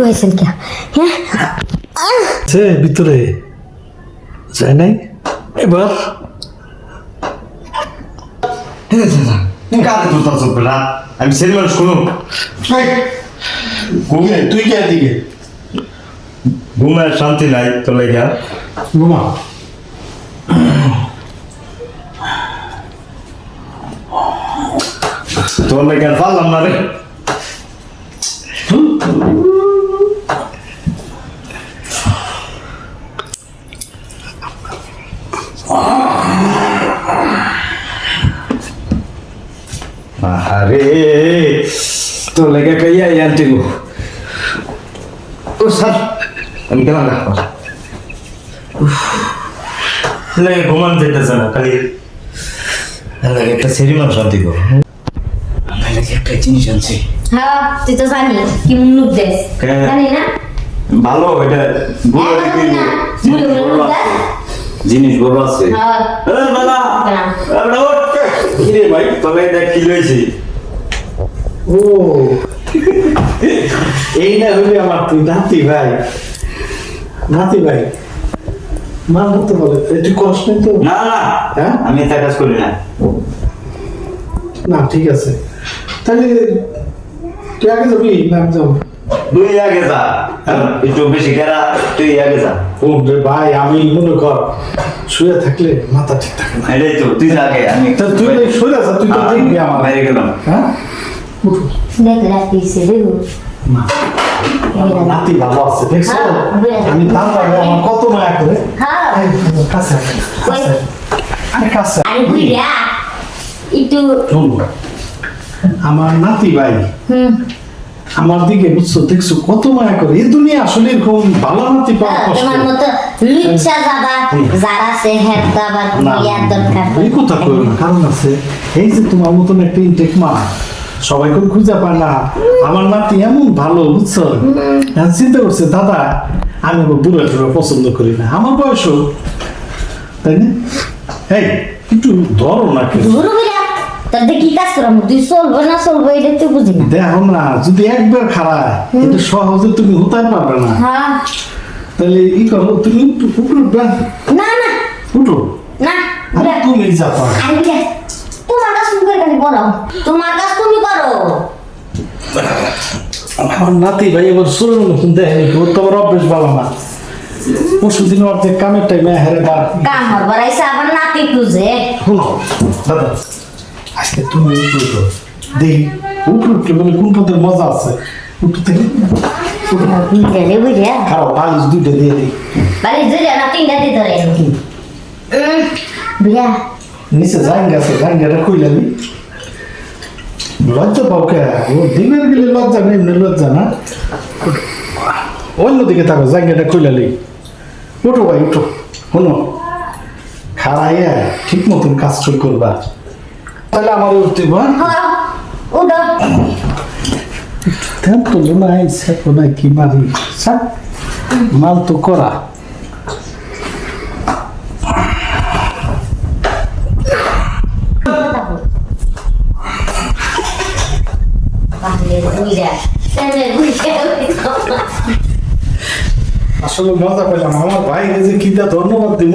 ঢুকাইছেন কে হ্যাঁ? সে ভিতরে। যায় নাই? এবার? কাকে তুলতাম চোখ বেটা? আমি ছেলে মানুষ শুনো ঘুমিয়ে তুই কে দিকে ঘুমের শান্তি নাই তোর লেগা। ঘুমা। তোর লেগে পারলাম না রে। আরে তোর লেগে কাইয়া ইয়ান্টি গো। ও স্যার আমি কেন রাখব লেগে ঘুমান যেতেছে না খালি। লাগে একটা সেরি মানুষ শান্তি গো আমি লাগে একটা জিনিস আনছি। হ্যাঁ তুই তো জানি কি মুন্নুক দেশ হ্যাঁ। জানি না? ভালো এটা বুড়ো হ্যাঁ, জিনিস বড় আছে। হ্যাঁ। এ, বাবা? আমরা ওঠ। কি রে ভাই? তবে দেখ কি লইছি ও। এই না হইলে আমার তুই নাতি ভাই। নাতি ভাই মা করতে বলে। একটু কষ্ট নেই তো? না না। হ্যাঁ? আমি এটা কাজ করি না। না ঠিক আছে। তাহলে তুই আগে যাবি না আমি যাব? তুই আগে যা একটু বেশি কেরা তুই আগে যা ও রে ভাই আমি মনে কর শুয়ে থাকলে মাথা ঠিক থাকে না। এটাই তো তুই আগে আমি তা তুই তো শুয়ে আছা তুই তো দেখবি আমার। বাইরে গেলাম। হ্যাঁ? উঠো। দেখ রাখিছে নাতি ভালো আছে দেখছ? হ্যাঁ, আমি তার আমার কত মায়া করে। হ্যাঁ। কাছে আয়, কাছে। আরে কাছে। আরে বুইরা একটু আমার নাতি ভাই। হুম। আমার দিকে বুঝছ দেখছ কত মায়া করে। এই দুনিয়া আসলে এরকম ভালো নাতি পাওয়া হ্যাঁ, কষ্ট। তোমার মতো লুচ্চা যারা সে না, দরকার এই কথা কই না। কারণ আছে এই যে তোমার মতন একটা ইনটেক মা সবাই খুঁজে পায় না। আমার নাতি এমন ভালো বুঝছ? এখন চিন্তা করছে দাদা আমি বুড়ো টুড়ো পছন্দ করি না। আমার বয়সও তাই না? এই একটু ধরো না ধরো কি কাজ চলবো না চলবো এটা বুঝি না। দেখো না যদি একবার খারাপ এটা সহজে তুমি হতে পারবে না। হ্যাঁ। তাহলে ই করো তুমি। না না। না আরে তুমি আরে তোমার কাজ তুমি করে বলো। তোমার কাজ তুমি করো। আমার নাতি ভাই এবার শরীর নতুন দেখেনি ওর তো আবার অভ্যেস ভালো না। পরশু দিন অর্ধেক কামের টাইমে হেরে বার কাম হবার আইসা আবার নাতি খুঁজে। শোনো দাদা আজকে তুমি উঠো উঠো দেখি উঠো উঠলে বলে কোন পদের মজা আছে? উঠো থেকে বুঝলে বুঝলে খারাপ বালিশ দুইটা দিয়ে দিই। বাড়ি জুড়ে না তিনটা দিয়ে ধরে। বিয়া নিচে গেছে যাই গেলে কইলামি লজ্জা পাও কে? ও দিনের গেলে লজ্জা নেই এমনি লজ্জা না। অন্যদিকে থাকো জাঙ্গিয়াটা কইলালি উঠো ভাই উঠো। শোনো খাড়াইয়া ঠিক মতন কাজ করবা। তাহলে আমার উঠতে হ্যাঁ উঠো। তেন তো নাই সেকো নাই কি মারি সাক মাল তো করা। আসলে মজা পেলাম আমার ভাই যে কিটা ধন্যবাদ দিব